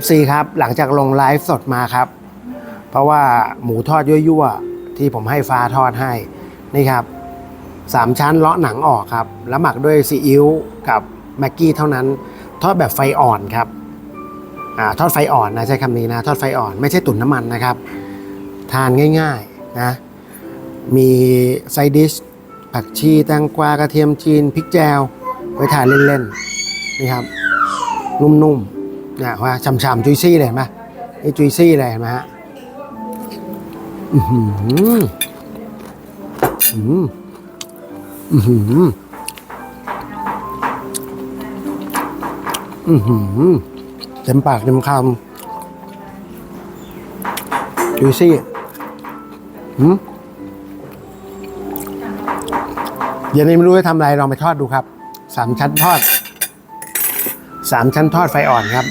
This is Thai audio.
FC ครับหลังจากลงไลฟ์สดมาครับ เพราะว่าหมูทอดยั่วๆ ที่ผมให้ฟ้าทอดให้ นี่ครับสามชั้นเลาะหนังออกครับ แล้วหมักด้วยซีอิ๊วกับแม็กกี้เท่านั้น ทอดแบบไฟอ่อนครับอ่าทอดไฟอ่อนนะใช้คำนี้นะ ทอดไฟอ่อนไม่ใช่ตุ๋นน้ำมันนะครับ ทานง่ายๆนะมีไซดิชผักชีแตงกวากระเทียมจีนพริกแจวไว้ทานเล่นๆนี่ครับนุ่มๆ เนี่ยว่าฉ่ำๆจุยซี่เลยเห็นไหมนี่จุยซี่เลยเห็นไหมฮะอือหืออืมอือหืออือหือเต็มปากเต็มคำจุยซี่หืมเดี๋ยวนี้ไม่รู้จะทำอะไรลองไปทอดดูครับสามชั้นทอดสามชั้นทอดไฟอ่อนครับ